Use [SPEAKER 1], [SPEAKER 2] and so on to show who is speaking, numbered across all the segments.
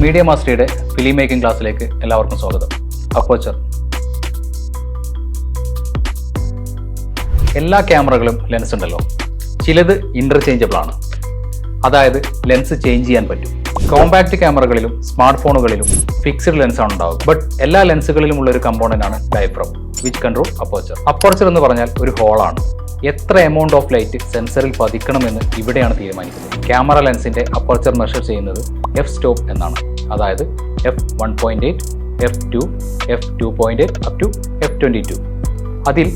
[SPEAKER 1] Media മാസ്റ്ററിയുടെ film making ക്ലാസ്സിലേക്ക് എല്ലാവർക്കും സ്വാഗതം. അപ്പോച്ചർ എല്ലാ ക്യാമറകളും ലെൻസ് ഉണ്ടല്ലോ. ചിലത് ഇന്റർചേഞ്ചബിൾ ആണ്. അതായത് ലെൻസ് ചേഞ്ച് ചെയ്യാൻ പറ്റും. കോമ്പാക്റ്റ് ക്യാമറകളിലും സ്മാർട്ട് ഫോണുകളിലും ഫിക്സ്ഡ് ലെൻസ് ആണ് ഉണ്ടാവുക. ബട്ട് എല്ലാ ലെൻസുകളിലും ഉള്ള ഒരു കമ്പോണന്റ് ആണ് diaphragm which control aperture aperture എന്ന് പറഞ്ഞാൽ ഒരു ഹോളാണ് എത്ര എമൗണ്ട് ഓഫ് ലൈറ്റ് സെൻസറിൽ പതിക്കണമെന്ന് ഇവിടെയാണ് തീരുമാനിക്കുന്നത്. ക്യാമറ ലെൻസിന്റെ അപ്പർച്ചർ മെഷർ ചെയ്യുന്നത് എഫ് സ്റ്റോപ്പ് എന്നാണ്. അതായത് F one point eight F two F two point eight up to F twenty two അതിൽ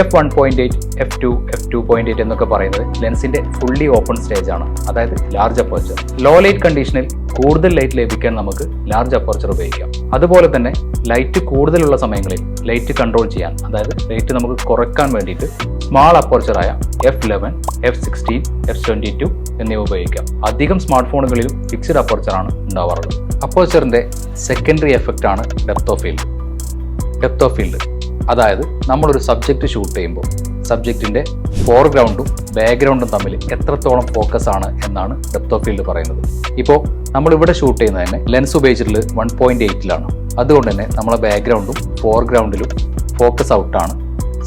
[SPEAKER 1] F one point eight F two F two point eight എന്നൊക്കെ പറയുന്നത് ലെൻസിന്റെ ഫുള്ളി ഓപ്പൺ സ്റ്റേജ് ആണ്. അതായത് large aperture law light കണ്ടീഷനിൽ കൂടുതൽ light ലഭിക്കാൻ നമുക്ക് ലാർജ് അപ്പർച്ചർ ഉപയോഗിക്കാം. അതുപോലെ തന്നെ ലൈറ്റ് കൂടുതലുള്ള സമയങ്ങളിൽ ലൈറ്റ് കൺട്രോൾ ചെയ്യാൻ അതായത് ലൈറ്റ് നമുക്ക് കുറയ്ക്കാൻ വേണ്ടിയിട്ട് small അപ്പർച്ചറായ F eleven F sixteen F twenty two എന്നിവ ഉപയോഗിക്കാം. അധികം സ്മാർട്ട് ഫോണുകളിലും ഫിക്സ്ഡ് അപ്പർച്ചറാണ് ഉണ്ടാവാറുള്ളത്. അപ്പർച്ചറിന്റെ സെക്കൻഡറി എഫക്റ്റ് ആണ് depth of field depth of field അതായത് നമ്മളൊരു സബ്ജക്റ്റ് ഷൂട്ട് ചെയ്യുമ്പോൾ സബ്ജക്റ്റിന്റെ ഫോർഗ്രൗണ്ടും ബാക്ക്ഗ്രൗണ്ടും തമ്മിൽ എത്രത്തോളം ഫോക്കസ് ആണ് എന്നാണ് ഡെപ്ത് ഓഫ് ഫീൽഡ് പറയുന്നത്. ഇപ്പോൾ നമ്മൾ ഇവിടെ ഷൂട്ട് ചെയ്യുന്നത് തന്നെ ലെൻസ് ഉപയോഗിച്ചിട്ടുള്ളത് വൺ പോയിന്റ് എയ്റ്റിലാണ് അതുകൊണ്ട് തന്നെ നമ്മളെ ബാക്ക്ഗ്രൗണ്ടും ഫോർഗ്രൗണ്ടിലും ഫോക്കസ് ഔട്ടാണ്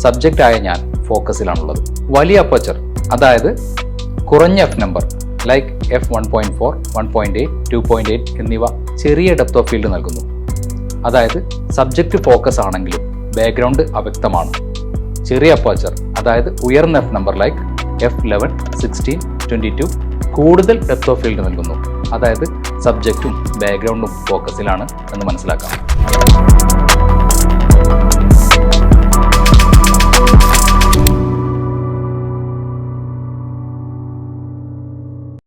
[SPEAKER 1] സബ്ജക്റ്റ് ആയ ഞാൻ ഫോക്കസിലാണുള്ളത് വലിയ അപ്പച്ചർ അതായത് കുറഞ്ഞ F number like F one point four one point eight two point eight എന്നിവ ചെറിയ ഡെപ്ത് ഓഫ് ഫീൽഡ് നൽകുന്നു. അതായത് സബ്ജക്റ്റ് ഫോക്കസ് ആണെങ്കിലും ബാക്ക്ഗ്രൗണ്ട് അവ്യക്തമാണ്. ചെറിയ അപ്പാച്ചർ അതായത് ഉയർന്ന F number like F eleven sixteen twenty two കൂടുതൽ ഡെപ്ത് ഓഫ് ഫീൽഡ് നൽകുന്നു. അതായത് സബ്ജക്റ്റും ബാക്ക്ഗ്രൗണ്ടും ഫോക്കസിലാണ് എന്ന് മനസ്സിലാക്കാം.